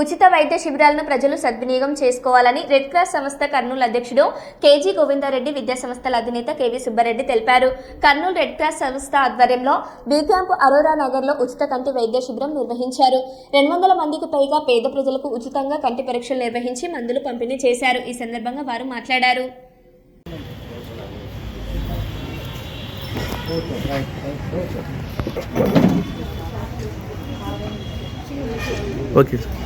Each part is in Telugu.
ఉచిత వైద్య శిబిరాలను ప్రజలు సద్వినియోగం చేసుకోవాలని రెడ్ క్రాస్ సంస్థ కర్నూలు అధ్యక్షుడు కేజీ గోవిందారెడ్డి విద్యా సంస్థల అధినేత కేవీ సుబ్బారెడ్డి తెలిపారు. కర్నూలు రెడ్ క్రాస్ సంస్థ ఆధ్వర్యంలో బీ అరోరా నగర్లో ఉచిత కంటి వైద్య శిబిరం నిర్వహించారు. రెండు వందల మందికి పైగా పేద ప్రజలకు ఉచితంగా కంటి పరీక్షలు నిర్వహించి మందులు పంపిణీ చేశారు. ఈ సందర్భంగా వారు మాట్లాడారు. ఓకే సార్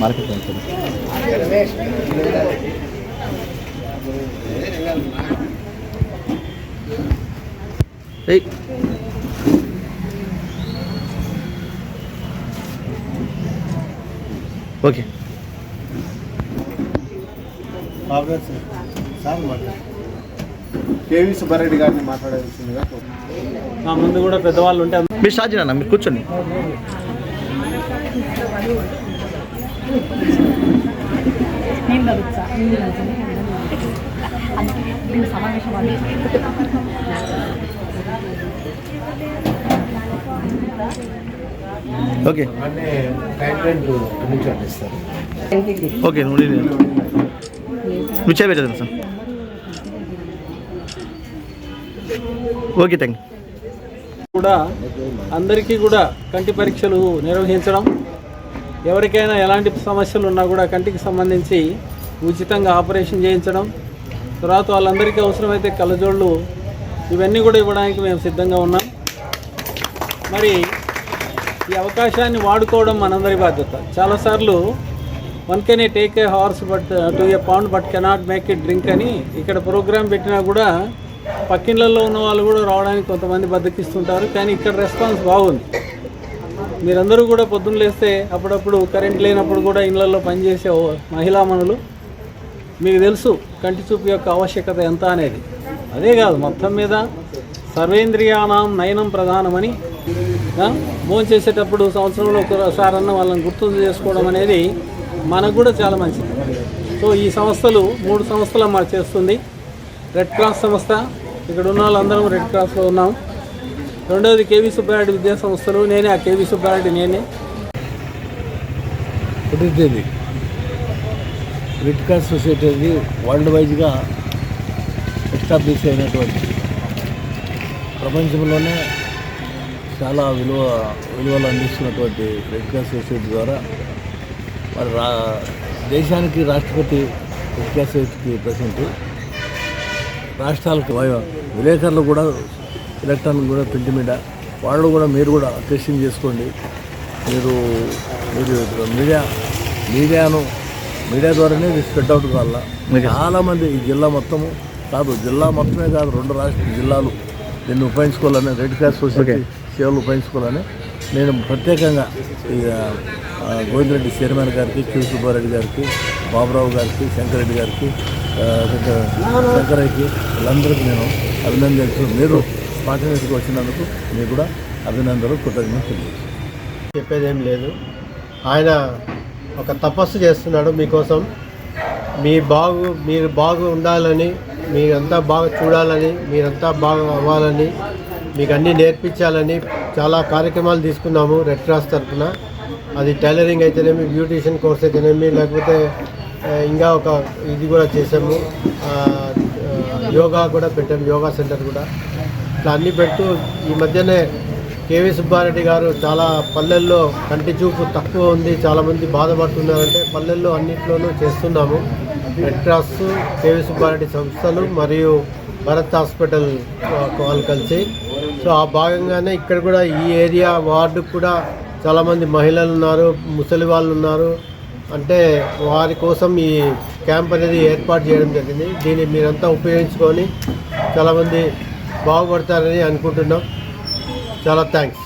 మార్కెట్ ఏయ్ ఓకే సార్ మాట్లాడు కేవీ సుబ్బారెడ్డి గారిని మాట్లాడాల్సిందిగా నా ముందు కూడా పెద్దవాళ్ళు ఉంటే మీరు స్టార్ట్ చేయండి మీరు కూర్చోండి. ఓకే. ఓకే చేయబెట్టదు సార్. ఓకే థ్యాంక్ యూ కూడా అందరికీ కూడా కంటి పరీక్షలు నిర్వహించడం ఎవరికైనా ఎలాంటి సమస్యలు ఉన్నా కూడా కంటికి సంబంధించి ఉచితంగా ఆపరేషన్ చేయించడం తర్వాత వాళ్ళందరికీ అవసరమైతే కళ్ళజోళ్ళు ఇవన్నీ కూడా ఇవ్వడానికి మేము సిద్ధంగా ఉన్నాం. మరి ఈ అవకాశాన్ని వాడుకోవడం మనందరి బాధ్యత. చాలాసార్లు one can a take a horse but to a pond but cannot make it drink అని ఇక్కడ ప్రోగ్రామ్ పెట్టినా కూడా పక్కిళ్ళల్లో ఉన్న వాళ్ళు కూడా రావడానికి కొంతమంది బద్దకిస్తుంటారు కానీ ఇక్కడ రెస్పాన్స్ బాగుంది. మీరందరూ కూడా పొద్దున్న లేస్తే అప్పుడప్పుడు కరెంట్ లేనప్పుడు కూడా ఇళ్ళలో పనిచేసే మహిళామణులు మీకు తెలుసు కంటి చూపు యొక్క ఆవశ్యకత ఎంత అనేది. అదే కాదు మొత్తం మీద సర్వేంద్రియానాం నయనం ప్రధానమని ఆ, భోజనం చేసేటప్పుడు సంవత్సరంలో ఒకసారన్న వాళ్ళని గుర్తు చేసుకోవడం అనేది మనకు కూడా చాలా మంచిది. సో ఈ సంస్థలు మూడు సంస్థలు మాకు చేస్తుంది. రెడ్ క్రాస్ సంస్థ. ఇక్కడ ఉన్న వాళ్ళందరం రెడ్ క్రాస్లో ఉన్నాం. రెండవది కేవీ సుబ్బారెడ్డి విద్యా సంస్థలు. నేనే ఆ కేవీ సుబ్బారెడ్డి నేనే. పుట్టింది రెడ్ క్రాస్ సొసైటీ అనేది వరల్డ్ వైజ్గా ఎస్టాబ్లిష్ అయినటువంటి ప్రపంచంలోనే చాలా విలువ విలువలు అందిస్తున్నటువంటి రెడ్ క్రాస్ సొసైటీ ద్వారా మరి రా దేశానికి రాష్ట్రపతి రెడ్ క్రాస్ సొసైటీకి ప్రెసిడెంట్ రాష్ట్రాలకు విలేకరులు కూడా ఎలక్ట్రానిక్ కూడా ప్రింట్ మీడియా వాళ్ళు కూడా మీరు కూడా టెస్టింగ్ చేసుకోండి. మీరు మీరు మీడియా మీడియాను మీడియా ద్వారానే ఇది స్ప్రెడ్ అవుట్ కావాలా? చాలామంది ఈ జిల్లా మొత్తము కాదు జిల్లా మొత్తమే కాదు రెండు రాష్ట్ర జిల్లాలు దీన్ని ఉపయోగించుకోవాలని రెడ్ క్రాస్ సొసైటీ సేవలు ఉపయోగించుకోవాలని నేను ప్రత్యేకంగా గోవిందరెడ్డి చైర్మన్ గారికి కె సుబ్బారెడ్డి గారికి బాబురావు గారికి శంకరెడ్డి గారికి దగ్గరకి వాళ్ళందరికీ శంకరయ్యకి వీళ్ళందరికీ నేను అభినందిస్తూ మీరు స్పాటనేట్కి వచ్చినందుకు మీరు కూడా అభినందనలు కృతజ్ఞతలు తెలియజేస్తున్నాను. చెప్పేదేం లేదు. ఆయన ఒక తపస్సు చేస్తున్నాడు మీకోసం. మీ బాగు మీరు బాగు ఉండాలని మీరంతా బాగా చూడాలని మీరంతా బాగా అవ్వాలని మీకు అన్నీ నేర్పించాలని చాలా కార్యక్రమాలు తీసుకున్నాము రెడ్ క్రాస్ తరఫున. అది టైలరింగ్ అయితేనేమి బ్యూటీషియన్ కోర్స్ అయితేనేమి లేకపోతే ఇంకా ఒక ఇది కూడా చేసాము. యోగా కూడా పెట్టాము యోగా సెంటర్ కూడా. ఇట్లా అన్నీ పెడుతూ ఈ మధ్యనే కేవీ సుబ్బారెడ్డి గారు చాలా పల్లెల్లో కంటి చూపు తక్కువ ఉంది చాలామంది బాధపడుతున్నారంటే పల్లెల్లో అన్నింటిలోనూ చేస్తున్నాము. రెడ్ క్రాస్ కేవీ సుబ్బారెడ్డి సంస్థలు మరియు భరత్ హాస్పిటల్ వాళ్ళు కలిసి. సో ఆ భాగంగానే ఇక్కడ కూడా ఈ ఏరియా వార్డు కూడా చాలామంది మహిళలు ఉన్నారు ముసలి వాళ్ళు ఉన్నారు. అంటే వారి కోసం ఈ క్యాంప్ అనేది ఏర్పాటు చేయడం జరిగింది. దీన్ని మీరంతా ఉపయోగించుకొని చాలామంది బాగుపడతారని అనుకుంటున్నాం. చాలా థ్యాంక్స్.